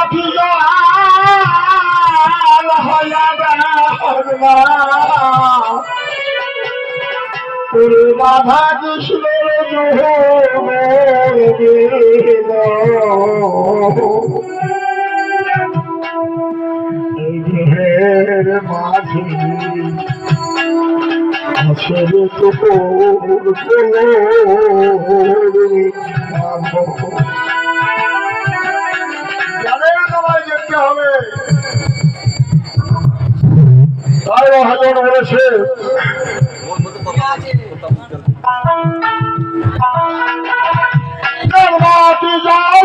বেহরমা তোরে রাধা কৃষ্ণের দেহের মাঝে আসের জানেন হবে। তাই মহাজন বলেছে জন্মাতি যাও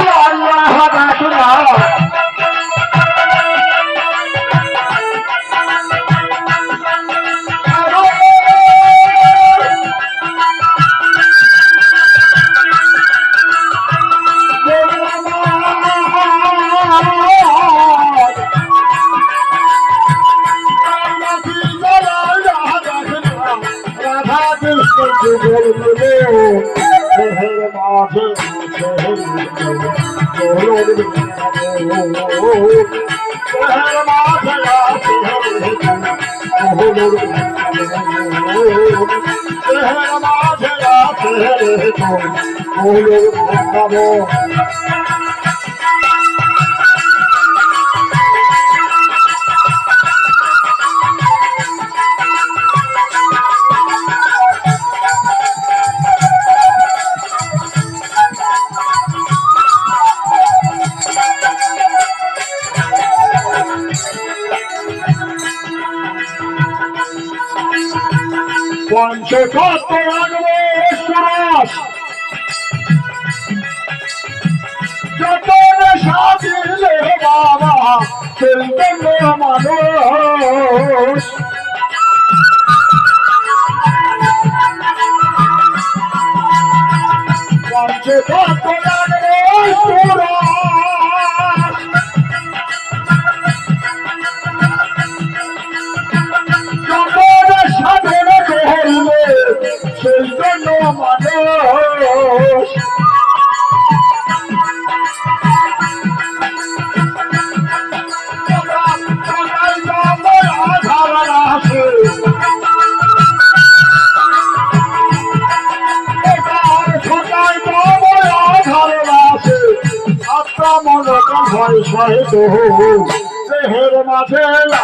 ভয় বহু লোক দেহের মাঝে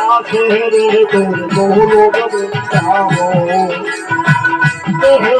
আছে রে তোর বহু লোক এই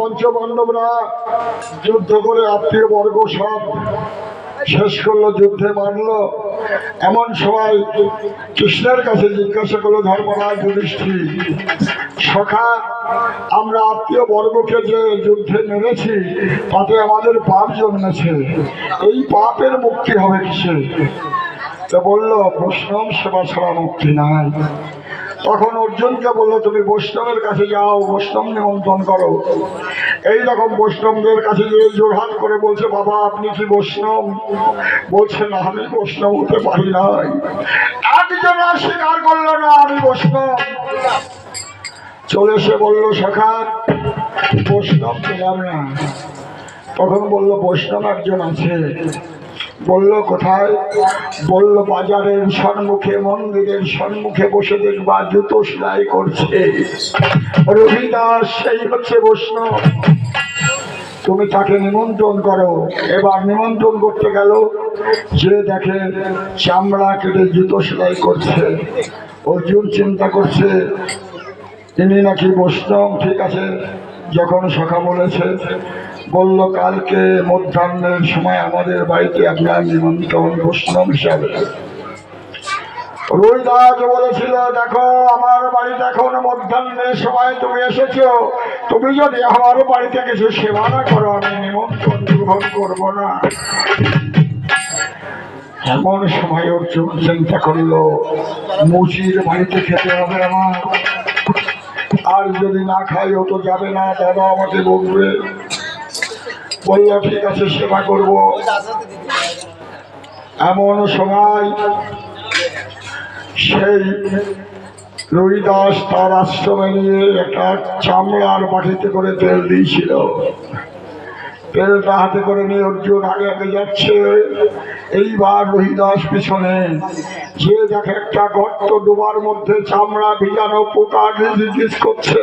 পঞ্চপাণ্ডবরা যুদ্ধ করে আত্মীয় বর্গ সব শেষ করল, যুদ্ধে মারলো। এমন সময় কৃষ্ণের কাছে জিজ্ঞাসা করল, ধর্মরাজ যুধিষ্ঠির, সখা, আমরা আত্মীয় বর্গকে যে যুদ্ধে মেরেছি, তাতে আমাদের পাপ জন্মেছে। এই পাপের মুক্তি হবে কিসে তো বলল প্রশ্ন সেবা ছাড়া মুক্তি নাই। তখন অর্জুনকে বলল, তুমি বৈষ্ণবের কাছে যাও, বৈষ্ণব নিমন্ত্রণ করো। এই রকম বৈষ্ণবদের কাছে গিয়ে জোরহাত করে বলছে, বাবা, আপনি কি বৈষ্ণব? বলছে, না, আমি বৈষ্ণব হতে পারি নাই একজন স্বীকার করল, না, আমি বৈষ্ণব। চলে এসে বলল, সখা, বৈষ্ণব পেলাম না। তখন বলল, বৈষ্ণব একজন আছে। বলল, কোথায়? বলল, বাজারের সম্মুখে, মন্দিরের সম্মুখে বসে দেখবা জুতো সেলাই করছে। রবিদাস সেই হচ্ছে বৈষ্ণব। তুমি তাকে নিমন্ত্রণ করো। এবার নিমন্ত্রণ করতে গেল, যে দেখে চামড়া কেটে জুতো সেলাই করছে। অর্জুন চিন্তা করছে তিনি নাকি বৈষ্ণব, ঠিক আছে? যখন সখা বলেছে বলল, কালকে মধ্যাহ্নের সময় আমাদের বাড়িতে আপনার নিমন্ত্রণ বৈষ্ণব হিসাবে। রুইদাস বলেছিল, দেখো, আমার বাড়িতে এখন মধ্যাহ্নের সময় তুমি এসেছ। তুমি যদি আমার বাড়িতে কিছু সেবা না করো, আমি নিমন্ত্রণ গ্রহণ করব না। এমন সময় অর্জুন চিন্তা করল, মুচির বাড়িতে খেতে হবে আমার। আর যদি না খাই, ও তো যাবে না, দাদা আমাকে বলবে। ঠিক আছে সেবা করব। এমন সময় সেই রবিদাস তার আশ্রমে নিয়ে একটা চামড়ার বাটিতে করে তেল দিয়েছিল। তেলটা হাতে করে নিয়ে অর্জুন আগে আগে যাচ্ছে। এইবার রহিদাস পিছনে যে দেখে একটা গর্ত ডোবার মধ্যে চামড়া ভিজানো পোকা করছে।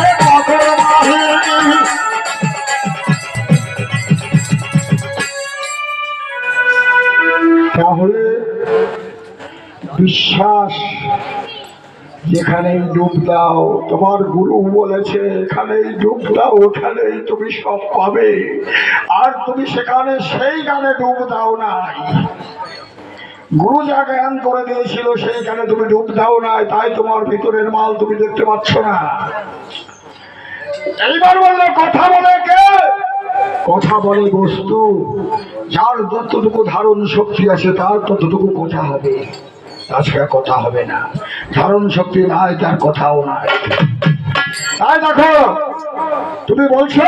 বিশ্বাস, যেখানেই ডুব দাও, তোমার গুরু বলেছে, এখানেই ডুব দাও, ওখানেই তুমি সব পাবে। আর তুমি সেখানে সেই গানে ডুব দাও নাই। গুরু যা জ্ঞান করে দিয়েছিল, সেইখানে তুমি ডুব দাও নাই, তাই তোমার ভিতরের মাল তুমি দেখতে পাচ্ছ না। এইবার বলল, কথা বলে কে? কথা বলে বস্তু, যার যতটুকু ধারণ শক্তি আছে, তার ততটুকু কথা হবে। তাছাড়া কথা হবে না। ধারণ শক্তি নাই, তার কথাও নাই। তাই দেখো, তুমি বলছো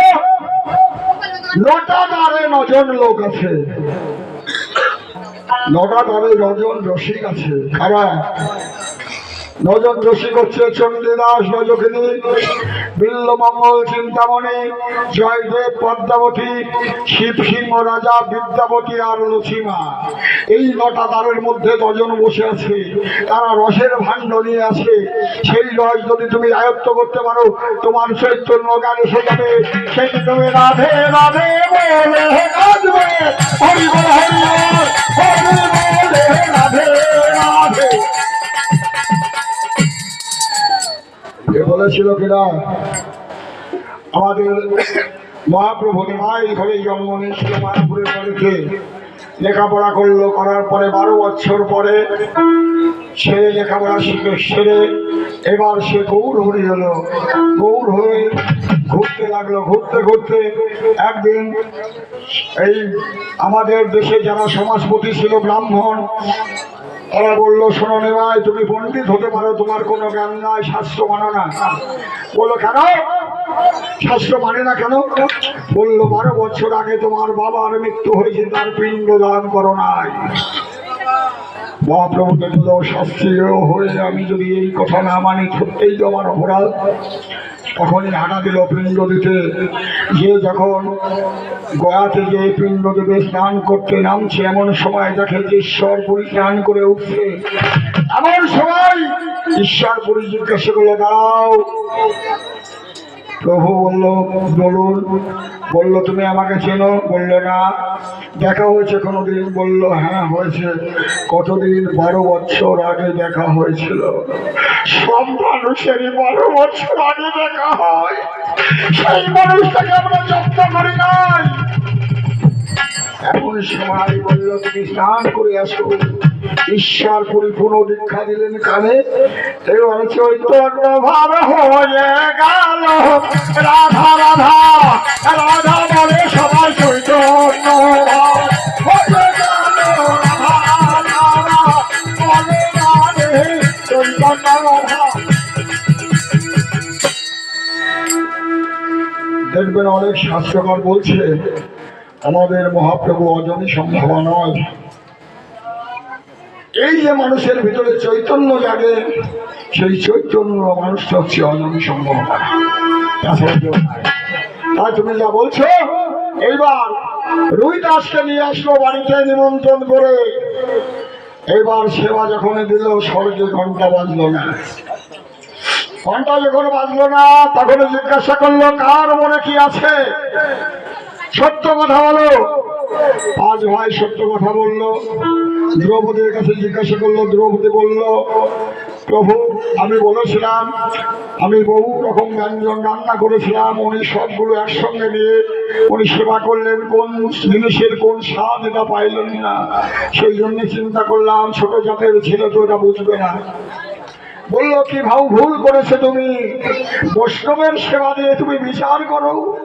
নটা দ্বারে নজন লোক আছে। নটা দ্বারে নজন রসিক আছে। কারা? নজন রসিক হচ্ছে চণ্ডীদাস নজকিনী বিল্লমঙ্গল চিন্তামণি, জয়দেব পদ্মাবতী, শিব সিংহ রাজা, বিদ্যাবতী আর লসীমা এই নটা দ্বারের মধ্যে দজন বসে আছে। তারা রসের ভাণ্ড নিয়ে আছে। সেই রস যদি তুমি আয়ত্ত করতে পারো, তোমার চৈতন্য গান এসে যাবে সেই তুমি রাধে রাধে বলে রাধে রাধে। বলেছিল কিনা? আমাদের মহাপ্রভু মায়ের ঘরে জন্ম নিয়েছিল মায়াপুরের বাড়িতে। লেখাপড়া করল, করার পরে বারো বছর পরে সে লেখাপড়া শিখে সেরে এবার সে গৌর হরি হলো গৌর হয়ে ঘুরতে লাগল। ঘুরতে ঘুরতে একদিন এই আমাদের দেশে যারা সমাজপতি ছিল, ব্রাহ্মণ তারা বলল, শোনো নেওয়ায় তুমি পণ্ডিত হতে পারো, তোমার কোনো জ্ঞান নাই, শাস্ত্র মানো না। বলল, কেন? শাস্ত্র মানে না কেন? বলল, বারো বছর আগে তোমার বাবার মৃত্যু হয়েছে, তার পিণ্ড দান করো নাই। মহাপ্রভু দেখল শাস্ত্রীয় হয়ে আমি যদি এই কথা না মানি, সত্যিই তো আমার অপরাধ। তখনই হাঁটা দিল পিণ্ড দিতে। যে যখন গয়াতে যে পিণ্ড দেবে স্নান করতে নামছে, এমন সময় দেখে যে ঈশ্বর পুরী স্নান করে উঠছে। এমন সময় ঈশ্বর পুরী জিজ্ঞাসা করলে, দাঁড়াও। প্রভু বলল বলুন বলল, তুমি আমাকে চেনো? বলল, না। দেখা হয়েছে কোনোদিন? বলল হ্যাঁ হয়েছে। কতদিন? বারো বছর আগে দেখা হয়েছিল। সব মানুষেরই বারো বছর আগে দেখা হয়। সেই মানুষটাকে আমরা যত্ন করি নাই। এমন সময় বলল, তুমি স্নান করে আসো। ঈশ্বর পরিপূর্ণ দীক্ষা দিলেন কানে চৈতন্য ভাব হয়ে গেল। রাধা রাধা রাধা বলে সবাই চৈতন্য দেখবেন অনেক শাস্ত্রকর বলছে আমাদের মহাপ্রভু অজনী সম্ভাবনা নয়। এই যে মানুষের ভিতরে চৈতন্য জাগে, সেই চৈতন্য মানুষটা হচ্ছে অজনী সম্ভাবনা। তাই তুমি যা বলছো, এইবার রুই দাসকে নিয়ে আসলো বাড়িতে নিমন্ত্রণ করে। এবার সেবা যখন দিল, স্বর্গে ঘণ্টা বাজলো না। ঘণ্টা যখন বাজলো না তখন জিজ্ঞাসা করল, কার মনে কি আছে? সত্য কথা বলো। আজ ভাই সত্য কথা বলল। দ্রৌপদীর কাছে জিজ্ঞাসা করল, দ্রৌপদী বলল, প্রভু, আমি বলেছিলাম, আমি বহু রকম ব্যঞ্জন রান্না করেছিলাম, উনি সবগুলো একসঙ্গে নিয়ে উনি সেবা করলেন, কোন জিনিসের কোন স্বাদ এটা পাইলেন না। সেই জন্য চিন্তা করলাম, ছোট জাতের ছেলে তো এটা বুঝবে না। বলল, কি ভাউ ভুল করেছে তুমি? বৈষ্ণবের সেবা দিয়ে তুমি বিচার করো।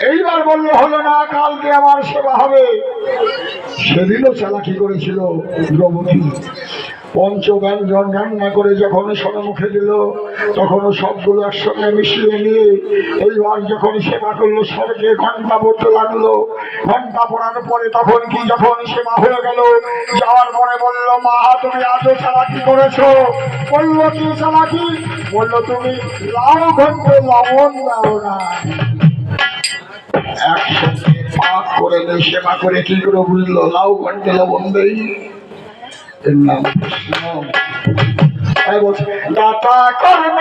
এইবার বলল, হলো না, কালকে আমার সেবা হবে। সেদিনও চালাকি করেছিল দ্রৌপদী। পঞ্চব্যঞ্জন রান্না করে যখন সম্মুখে দিল, তখনও সবগুলো একসঙ্গে মিশিয়ে নিয়ে এইবার যখন সেবা করল, স্বর্গে ঘণ্টা পড়তে লাগল। ঘণ্টা পড়ার পরে তখন কি যখন সেবা হয়ে গেল, যাওয়ার পরে বলল, মা, তুমি আজও চালাকি করেছ? বলল, কি চালাকি বলল, তুমি লাউ ঘন্টে লবণ দাও না। একসঙ্গে পাক করে সেবা করে কি করে বুঝলো? লাউ ঘন্টে লবণ দেই এর নাম কৃষ্ণ তাই বলছে দাতা কর্ম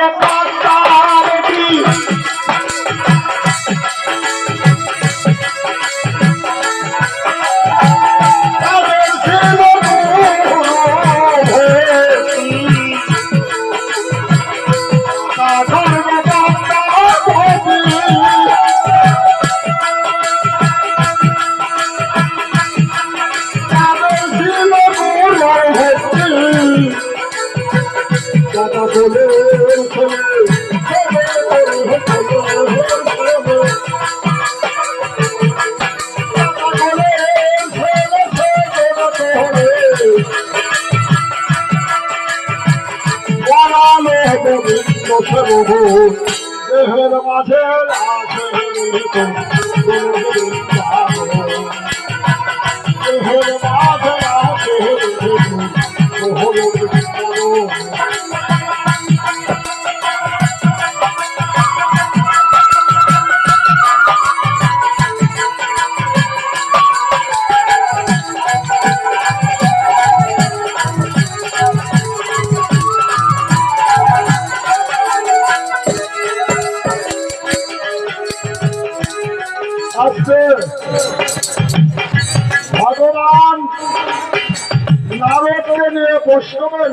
দেহের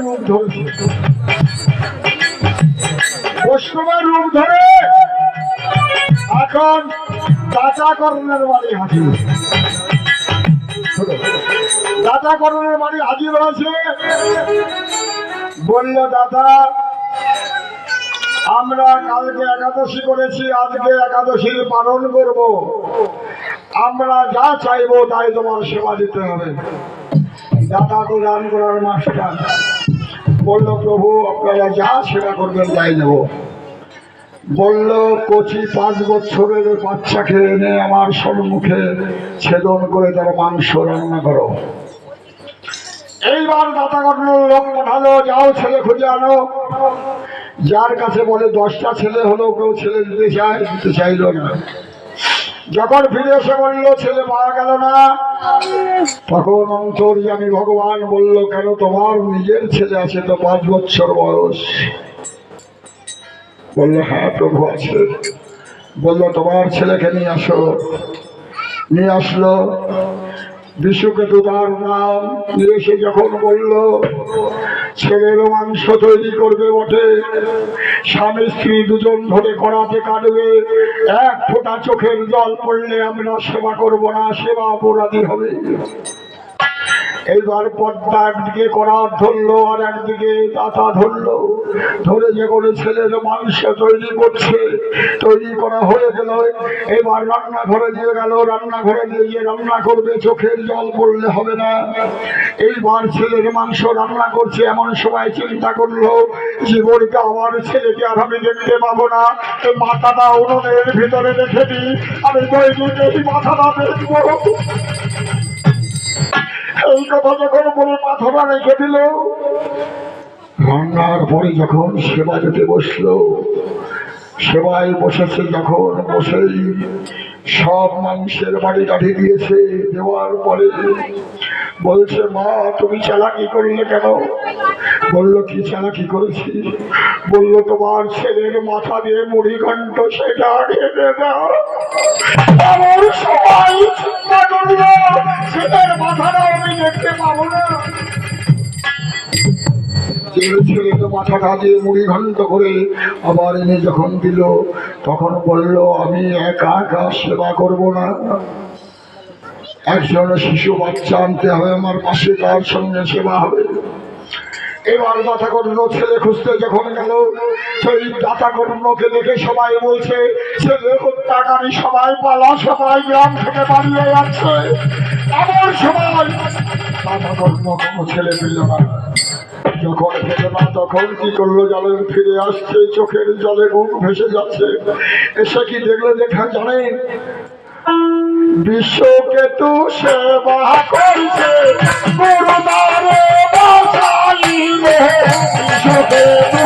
রূপ ধরেছে বৈষ্ণবের রূপ ধরে এখন দাতাকরণের বাড়ি হাজির। দাতাকরণের বাড়ি হাজির হয়েছে। বলল, দাদা, আমরা কালকে একাদশী করেছি, আজকে একাদশীর পালন করব। আমরা যা চাইব তাই তোমার সেবা দিতে হবে। দাদা তো দান করার মাস্টার। বলল, প্রভু, আপনারা যা সেবা করবেন তাই নেব। বলল, কচি পাঁচ বছরের বাচ্চাকে এনে আমার সম্মুখে ছেদন করে তার মাংস রান্না করো। এইবার দাতা ঘটনার লোক পাঠালো, যাও ছেলে খুঁজে আনো। যার কাছে বলে, দশটা ছেলে হলো, কেউ ছেলে দিতে চায়, দিতে চাইলো না। যখন ফিরে এসে বলল, ছেলে, মারা গেল না? তখন অন্তর্যামী ভগবান বলল, কেন তোমার নিজের ছেলে আছে তো পাঁচ বছর বয়স? বলল হ্যাঁ প্রভু আছে। বলল, তোমার ছেলেকে নিয়ে আসো। নিয়ে আসলো। বিশ্বকেতু তার নাম এসে যখন বলল, ছেলের মাংস তৈরি করবে বটে। স্বামী স্ত্রী দুজন ধরে করাতে কাটবে এক ফোঁটা চোখের জল পড়লে আমরা সেবা করব না, সেবা অপরাধী হবে। এইবার পদ্মা একদিকে করার ধরলো, আর একদিকে দাতা ধরলো। ধরে যে করে ছেলের মাংস তৈরি করছে, তৈরি করা হয়ে গেল। এবার রান্নাঘরে দিয়ে গেল, রান্নাঘরে দিয়ে গিয়ে রান্না করবে, চোখের জল পড়লে হবে না। এইবার ছেলের মাংস রান্না করছে, এমন সময় চিন্তা করল, জীবনকে আমার ছেলেকে আর আমি দেখতে পাবো না। মাথাটা উনুনের ভিতরে রেখে দিই আমি দৈনিক এই মাথাটা দেখব এই কথা যখন বলে মাথাটা রেখে দিল। রান্নার পরে যখন সেবা যেতে বসল, সেবায় বসেছে যখন বসেই সব মানুষের বাড়ি কাঠি দিয়েছে, দেওয়ার পরে বলছে, মা, তুমি চালাকি করলে কেন? বলল, কি চালাকি করেছি? বলল, তোমার ছেলের মাথা দিয়ে মুড়ি ঘন্ট সেটা খেতে দাও। সবাই চিন্তা করল, ছেলের মাথাটা দেখতে পাবো না। মাথাটা দিয়ে মুড়ি ঘন্ট করে আবার এনে যখন দিল, তখন বলল, আমি একা একা সেবা করব না। একজন শিশু বাচ্চা আনতে হবে, আমার পাশে তার সঙ্গে সেবা হবে। এবার দাতা কর্ণ ছেলে খুঁজতে যখন গেল, সেই দাতা কর্ণকে দেখে সবাই বলছে, ছেলে হত্যাকারী সবাই পালা, সবাই গ্রাম থেকে পালিয়ে যাচ্ছে। এমন সময় কর্ণ কোনো ছেলে না যখন পেল না তখন কি করল জলে ফিরে আসছে চোখের জলে মুখ ভেসে যাচ্ছে এসে কি দেখল দেখা জানেন বিশ্বকেতু সেবা করছে গুরুদারে বাসাইলে বিশ্বকেতু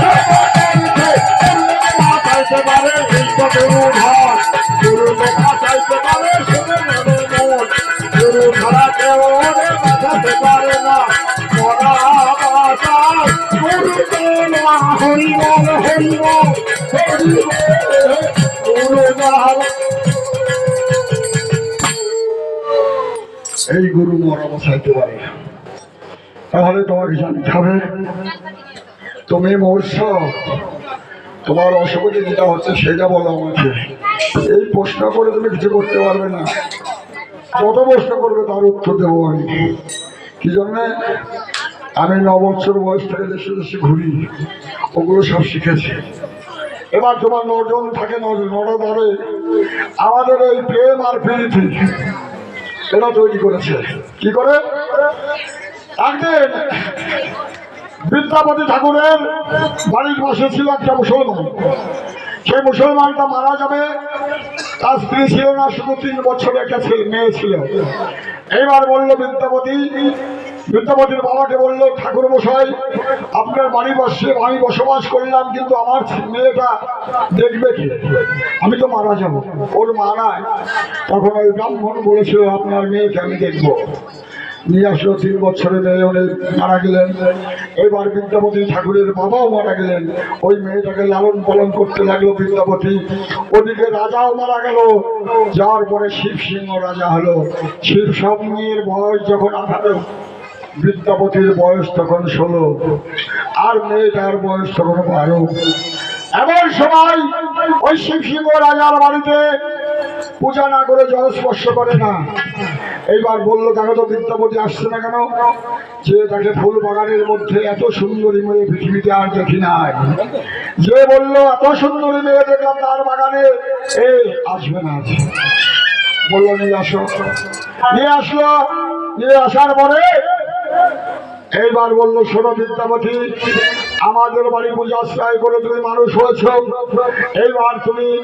সেবা করছে বাঁচাইতে পারে বিশ্বগুরু এই গুরু মরা বসাইতে পারে। তাহলে তোমাকে জানতে হবে তুমি মরছ। তোমার অসুবিধে যেটা হচ্ছে সেটা বলো আমাকে। এই প্রশ্ন করে তুমি কিছু করতে পারবে না। যত প্রশ্ন করবে তার উত্তর দেবো আমি। কি জন্যে? আমি ন বছর বয়স থেকে দেশে দেশে ঘুরি। ওগুলো সব শিখেছি। এবার তোমার নজন থাকে নজন নটা ধরে আমাদের এই প্রেম আর প্রীতি। এরা তৈরি করেছে। কি করে? একদিন বিদ্যাপতি ঠাকুরের বাড়ির পাশে ছিল একটা মুসলমান। সেই মুসলমানটা মারা যাবে। তার স্ত্রী ছিল না, শুধু তিন বছর একটা ছেলে, মেয়ে ছিল। এইবার বলল বিদ্যাপতি বিদ্যাপতির বাবাকে বলল, ঠাকুর মশাই, আপনার বাড়ি বসে আমি বসবাস করলাম, কিন্তু আমার মেয়েটা দেখবে কি? আমি তো মারা যাব। ওর মা নাই। তখন ওই ব্রাহ্মণ বলেছিল, আপনার মেয়েকে আমি দেখব। নিয়ে আসলো তিন বছরের মেয়ে, উনি মারা গেলেন। এবার বিদ্যাপতি ঠাকুরের বাবাও মারা গেলেন। ওই মেয়েটাকে লালন পালন করতে লাগল বিদ্যাপতি। ওদিকে রাজাও মারা গেল। যাওয়ার পরে শিব সিংহ রাজা হলো। শিব সিংহের বয়স যখন আঠারো বিদ্যাপতির বয়স তখন ষোলো, আর মেয়েটার বয়স তখন বারো। এমন সময় ওই শিব সিংহ রাজার বাড়িতে পূজা না করে জল স্পর্শ করে না। এইবার বলল তাকে তো বিদ্যাপতি আসছে না কেন? যে তাকে ফুল বাগানের মধ্যে এত সুন্দরী মেয়ে পৃথিবীতে আর দেখি নাই। যে বলল, এত সুন্দরী মেয়ে দেখলাম তার বাগানে, এ আসবে না। বলল, নিয়ে আসো। নিয়ে আসলো। নিয়ে আসার পরে এইবার বলল, শোনো বিদ্যাপতি, আমাদের বাড়ি পূজা আশ্রয় করে তুমি মানুষ হয়েছ। এইবার তুমি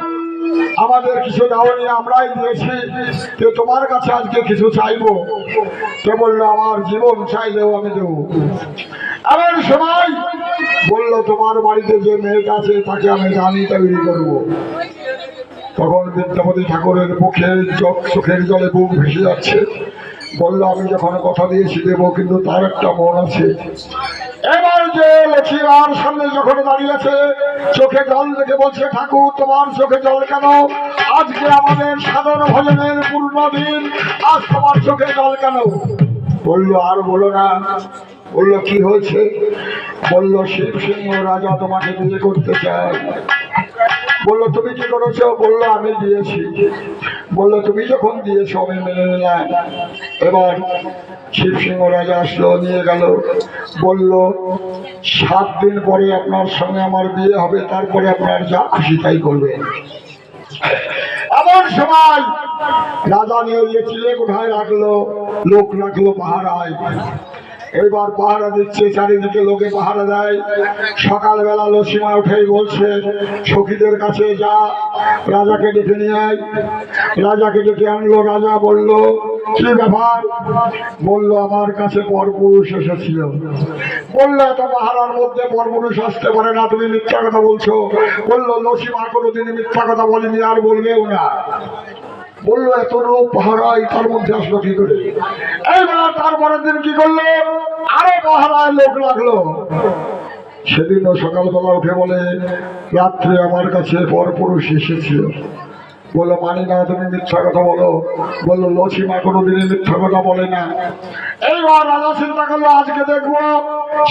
আমাদের কিছু দাওনি, আমরাই দিয়েছি। তো তোমার কাছে আজকে কিছু চাইব? তো বলল, আমার জীবন চাইলেও আমি দেবো। এমন সময় বলল, তোমার বাড়িতে যে মেয়েটা আছে, তাকে আমি জানি তৈরি করব। তখন বিদ্যাপতি ঠাকুরের চোখ চোখের জলে বুক ভেসে যাচ্ছে। বলল, আমি যখন কথা দিয়েছি দেবো, কিন্তু তার একটা মন আছে। এবার যে সামনে যখন চোখে দেখে বলছে, ঠাকুর, তোমার চোখে কেন? আজকে আমাদের আজ তোমার চোখে কেন? বলল, আর বলো না। বলল, কি হয়েছে? বলল, শিব সিংহ রাজা তোমাকে বিয়ে করতে চায়। বলল, তুমি কি করেছ? বলল, আমি দিয়েছি। বলল, তুমি যখন দিয়েছ, আমি মেনে নিলাম। এবার শিব সিংহ রাজা আসলো, নিয়ে গেল। বলল, সাত দিন পরে আপনার সঙ্গে আমার বিয়ে হবে, তারপরে আপনার যা খুশি তাই করবেন এমন সময় রাজা নিয়ে গিয়ে চিলে কোথায় রাখল, লোক রাখল পাহারায়। এবার পাহারা দিচ্ছে, চারিদিকে লোকে পাহারা দেয়। সকালবেলা লসীমা উঠেই বলছে, সখীদের কাছে যা, রাজাকে ডেকে নিয়ে আয়। রাজাকে ডেকে আনলো, রাজা বলল, কি ব্যাপার? বলল, আমার কাছে পরপুরুষ এসেছিল। বলল, এত পাহারার মধ্যে পরপুরুষ আসতে পারে না, তুমি মিথ্যা কথা বলছো। বলল লসীমা কোনোদিনই মিথ্যা কথা বলেনি, আর বলবেও না। বলল, এত লোক পাহারায়, তার মধ্যে আসলো কি করে? এইবার তারপরের দিন কি করল? আরও পাহারায় লোক লাগল। সেদিনও সকালবেলা উঠে বলে, রাত্রে আমার কাছে পরপুরুষ এসেছিল বলল মানি না, তুমি মিথ্যা কথা বলো। বলল লসিমা কোনোদিনই মিথ্যা কথা বলে না। এইবার রাজা চিন্তা করল আজকে দেখব,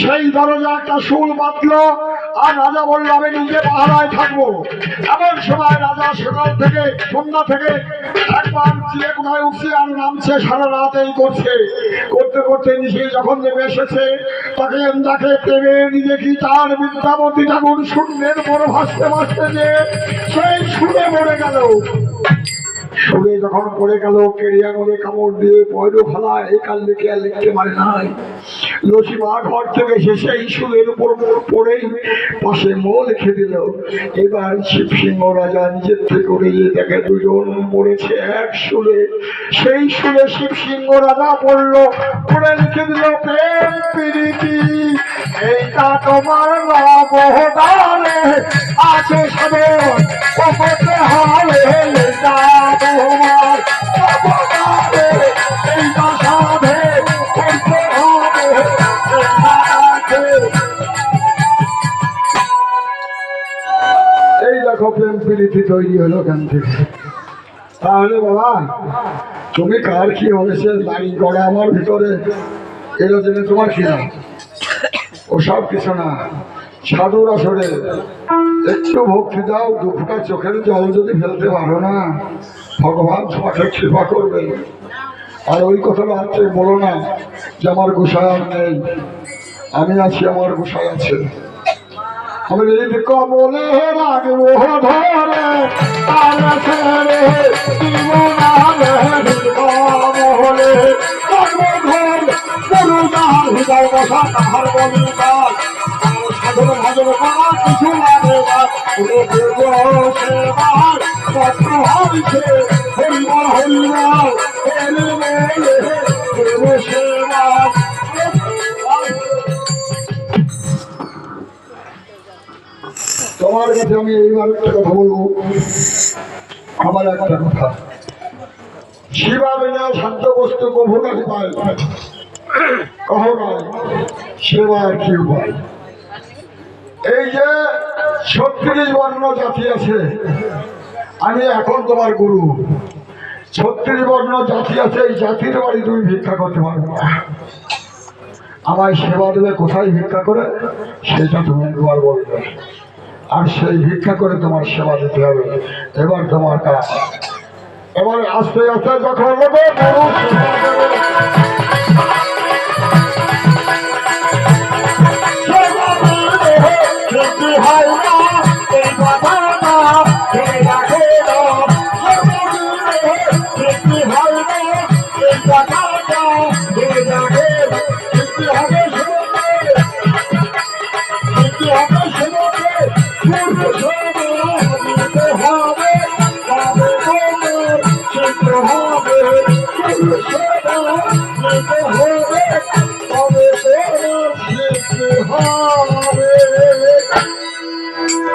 সেই দরজা একটা শুল বাঁধলো, আর রাজা বলল, আমি নিজে পাহারায় থাকব। এমন সময় রাজা সকাল থেকে, সন্ধ্যা থেকে একবার চিলে কোথায় উঠছে আর নামছে, সারা রাত এই করছে। করতে করতে নিজে যখন নেমে এসেছে, তাকে তাকে প্রেমে নিজে কি তার বিদ্যাপতি ঠাকুর শূন্যের বড় ভাসতে ভাসতে যে সেই শুনে মরে গেল। শুনে যখন পড়ে গেল কেরিয়া করে কামড় দিয়ে পয়রো ফেলা এই কাল লিখে আর লিখতে পারে নাই। লসিমা ঘর থেকে এসে সেই উপর পড়েই পাশে মো লিখে দিল, এবার শিব সিংহ রাজা নিজের থেকে দেখে দুজন মরেছে এক সুরে। সেই সুরে শিব সিংহ রাজা পড়ল পড়ে লিখে দিল প্রেম, প্রীতি এইটা তোমার নবদারে আছে সদর কপতে হবে এই দেখো প্রেম প্রীতি তৈরি হলো কেন থেকে। তাহলে বাবা, তুমি কার কি হয়েছে? বাড়ি করা আমার ভিতরে। এলো জেনে তোমার কি ওসব কিছু না। সাধুর আসরে একটু ভক্তি দাও দুঃখটা চোখের জল যদি ফেলতে পারো না, ভগবান তোমাকে কৃপা করবে। আর ওই কথাটা আছে বলো না যে আমার গোসাই আর নেই। আমি আছি, আমার গোসাই আছে। আমি কমলে রাগবো ধরে তোমার কাছে আমি এইবার একটা কথা বলব। আমার একটা কথা। শিবা বিনা শান্ত বস্তু কভু কি উপায় এই যে ছত্রিশ বর্ণ জাতি আছে, আমি এখন তোমার গুরু। ছত্রিশ বর্ণ জাতি আছে, এই জাতির বাড়ি তুমি ভিক্ষা করতে পারবে না। আমায় সেবা দেবে, কোথায় ভিক্ষা করে? সেটা তুমি একবার বলবে। আর সেই ভিক্ষা করে তোমার সেবা দিতে হবে। এবার তোমার কাজ। এবার আস্তে আস্তে যখন লোকে Oh, oh, oh, oh,